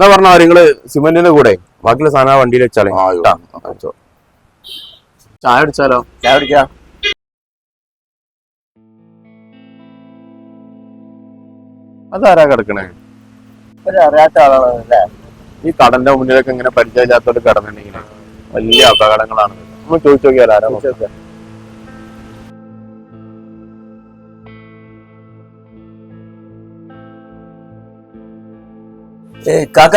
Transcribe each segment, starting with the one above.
എന്നാ പറഞ്ഞ നിങ്ങൾ സിമെന്റിന്റെ കൂടെ. ബാക്കിയുള്ള സാധനം വണ്ടിയിൽ വെച്ചാലേ. ചായ അടിച്ചാലോ ചായ അടിക്ക അതാരാ കിടക്കണേ? അറിയാത്ത ഈ കടന്റെ മുന്നിലൊക്കെ ഇങ്ങനെ പരിചയമില്ലാത്തോട് കിടന്നിട്ടുണ്ടെങ്കിൽ വലിയ അപകടങ്ങളാണ്. നമ്മൾ ചോദിച്ചു നോക്കിയാലോ ആരാ കാക്ക.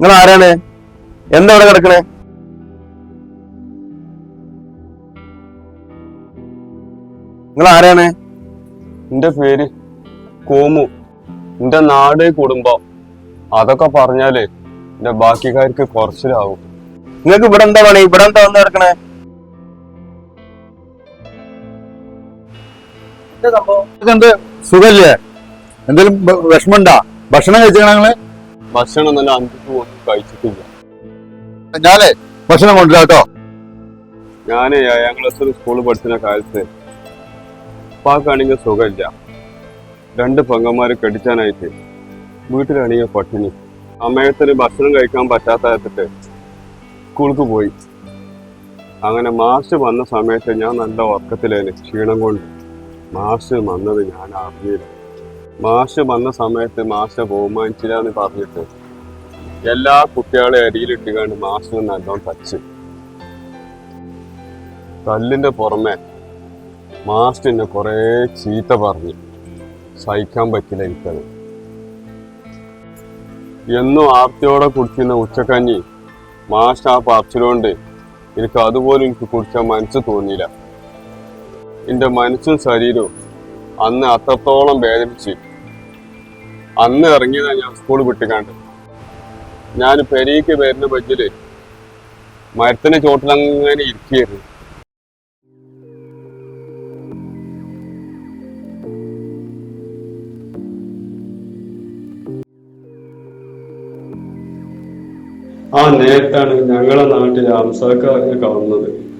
നിങ്ങൾ ആരാണ്? എന്താ ഇവിടെ കിടക്കണേ? നിങ്ങൾ ആരാണ്? എന്റെ പേര് കോമു. എന്റെ നാട് കുടുംബം. അതൊക്കെ പറഞ്ഞാൽ എന്റെ ബാക്കിക്കാർക്ക് കുറച്ചിലാവും. നിങ്ങൾക്ക് ഇവിടെ എന്താ പണി? ഇവിടെ എന്താ വന്ന് കിടക്കണേ? എന്ത് സുഖല്ലേ? എന്തെങ്കിലും വിഷമണ്ടാ ഭക്ഷണം കഴിച്ചാ ഞങ്ങൾ ഭക്ഷണം നല്ല അഞ്ചു കഴിച്ചിട്ടില്ല. ഞാനേ ഭക്ഷണം കൊണ്ടുവരാട്ടോ ഞാൻ ഏഴാം ക്ലാസ്സിൽ സ്കൂളിൽ പഠിക്കുന്ന കാലത്ത് ഉപ്പാക്കാണെങ്കിൽ സുഖമില്ല. രണ്ട് പെങ്ങന്മാരെ കടിച്ചാനായിട്ട് വീട്ടിലാണെങ്കിൽ പട്ടിണി. സമയത്തിന് ഭക്ഷണം കഴിക്കാൻ പറ്റാത്തതിട്ട് സ്കൂൾക്ക് പോയി. അങ്ങനെ മാർച്ച് വന്ന സമയത്ത് ഞാൻ നല്ല ഉറക്കത്തിലേന് ക്ഷീണം കൊണ്ട്. മാസ്റ്റർ വന്നത് ഞാൻ അറിഞ്ഞില്ല. മാഷ് വന്ന സമയത്ത് മാഷ ബഹുമാനിച്ചില്ല എന്ന് പറഞ്ഞിട്ട് എല്ലാ കുട്ടികളെയും അരിയിലിട്ടുകൊണ്ട് മാഷ് നല്ലോണം തച്ച്. കല്ലിന്റെ പുറമെ മാസ്റ്റ് എന്നെ കുറേ ചീത്ത പറഞ്ഞു. സഹിക്കാൻ പറ്റില്ല എനിക്കത്. എന്നും ആർത്തിയോടെ കുടിക്കുന്ന ഉച്ചക്കഞ്ഞി മാഷ് ആ പറച്ചിലുകൊണ്ട് എനിക്ക് അതുപോലും എനിക്ക് കുടിക്കാൻ മനസ്സ് തോന്നിയില്ല. എന്റെ മനസ്സും ശരീരവും അന്ന് അത്രത്തോളം വേദനിച്ച്. അന്ന് ഇറങ്ങിയതാണ് ഞാൻ സ്കൂൾ വിട്ടുകാണ്ട്. ഞാൻ പെരീക്ക് വരുന്ന ബജ്ജിൽ മരത്തിന് ചോട്ടിലങ്ങനെ ഇരിക്കുകയായിരുന്നു. ആ നേരത്താണ് ഞങ്ങളെ നാട്ടിൽ അംസാക്കാരനെ കാണുന്നത്.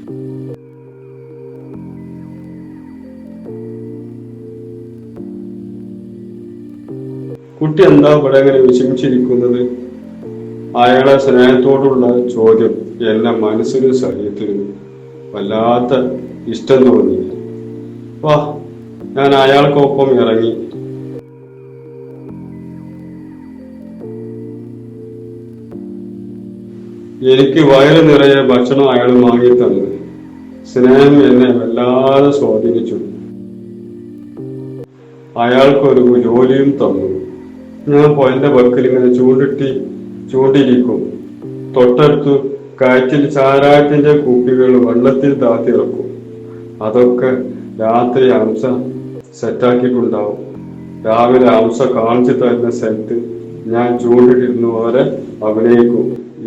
കുട്ടി എന്താ ഇവിടെ അങ്ങനെ വിഷമിച്ചിരിക്കുന്നത്? അയാളെ സ്നേഹത്തോടുള്ള ചോദ്യം എന്നെ മനസ്സിനും ശരീരത്തിനും വല്ലാത്ത ഇഷ്ടം തോന്നി. വാ ഞാൻ അയാൾക്കൊപ്പം ഇറങ്ങി. എനിക്ക് വയറ് നിറയെ ഭക്ഷണം അയാൾ വാങ്ങി തന്നു. സ്നേഹം എന്നെ വല്ലാതെ സ്വാധീനിച്ചു. അയാൾക്കൊരു ജോലിയും തന്നു. ഞാൻ പൊയന്റെ വക്കിൽ ഇങ്ങനെ ചൂണ്ടിട്ടി ചൂണ്ടിരിക്കും തൊട്ടടുത്ത് കാറ്റിൽ ചാരായത്തിന്റെ കുപ്പികൾ വെള്ളത്തിൽ താത്തിറക്കും. അതൊക്കെ രാത്രി അംസ സെറ്റാക്കിയിട്ടുണ്ടാവും. രാവിലെ അംസ കാണിച്ചു തരുന്ന സ്ഥലത്ത് ഞാൻ ചൂണ്ടിട്ടിരുന്നു വരെ അഭിനയിക്കും.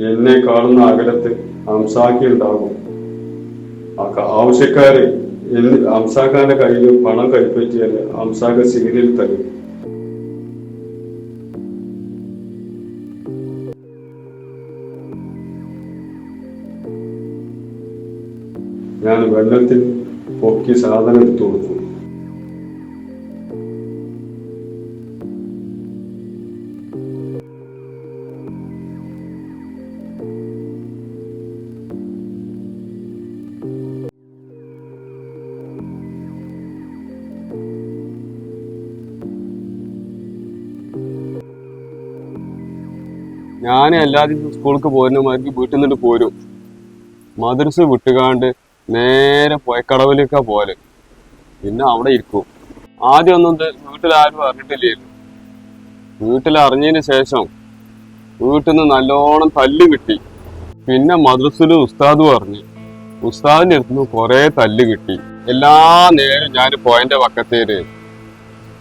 എന്നെ കാണുന്ന അകലത്ത് അംസാക്കി ഉണ്ടാകും. ആവശ്യക്കാര് അംസാക്കാന്റെ കയ്യിൽ പണം കൈപ്പറ്റിയാൽ അംസാക്ക സീരിയൽ തരും ഞാൻ വെള്ളത്തിൽ പൊക്കി സാധനം എടുത്തു കൊടുത്തു ഞാൻ എല്ലാ ദിവസവും സ്കൂൾക്ക് പോരുന്നമാർക്ക് വീട്ടിൽ നിന്നിട്ട് പോരും. മദ്രസ വിട്ടുകാണ്ട് നേരെ പോയ കടവിലൊക്കെ പോലെ പിന്നെ അവിടെ ഇരിക്കും. ആദ്യം ഒന്നും വീട്ടിലാരും അറിഞ്ഞിട്ടില്ലായിരുന്നു വീട്ടിൽ അറിഞ്ഞതിന് ശേഷം വീട്ടിൽ നിന്ന് നല്ലോണം തല്ല് കിട്ടി. പിന്നെ മദ്രസിൽ ഉസ്താദ് പറഞ്ഞു. ഉസ്താദിന്റെ അടുത്ത് നിന്ന് കുറെ തല്ല് കിട്ടി. എല്ലാ നേരം ഞാൻ പോയന്റെ പക്കത്തേര്.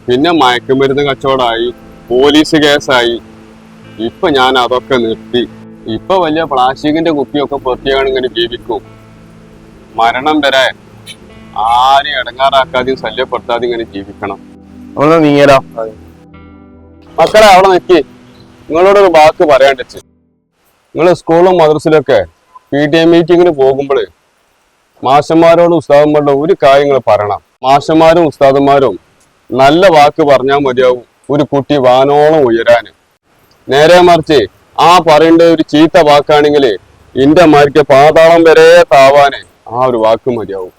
പിന്നെ മയക്കുമരുന്ന് കച്ചവടമായി പോലീസ് കേസായി. ഇപ്പൊ ഞാൻ അതൊക്കെ നിർത്തി. ഇപ്പൊ വലിയ പ്ലാസ്റ്റിക്കിന്റെ കുപ്പിയൊക്കെ പൊത്തിയാണ് ഇങ്ങനെ ജീവിക്കും. മരണം വരെ ആരെയും ഇടങ്ങാറാക്കാതെയും ശല്യപ്പെടുത്താതെയും ഇങ്ങനെ ജീവിക്കണം. അവിടെ നീങ്ങലോ മക്കളെ അവിടെ നിൽക്കി നിങ്ങളോടൊരു വാക്ക് പറയാണ്ട് നിങ്ങൾ സ്കൂളും മദ്രസിലൊക്കെ പി ടി എ മീറ്റിങ്ങിന് പോകുമ്പോൾ മാഷന്മാരോടും ഉസ്താദന്മാരോടും ഒരു കാര്യങ്ങൾ പറയണം. മാഷന്മാരും ഉസ്താദന്മാരും നല്ല വാക്ക് പറഞ്ഞാൽ മതിയാവും ഒരു കുട്ടി വാനോളം ഉയരാന്. നേരെ മറിച്ച് ആ പറയേണ്ട ഒരു ചീത്ത വാക്കാണെങ്കിൽ ഇന്റെ മാർക്ക് പാതാളം വരെ താവാന് ആ ഒരു വാക്ക് മതിയാവും.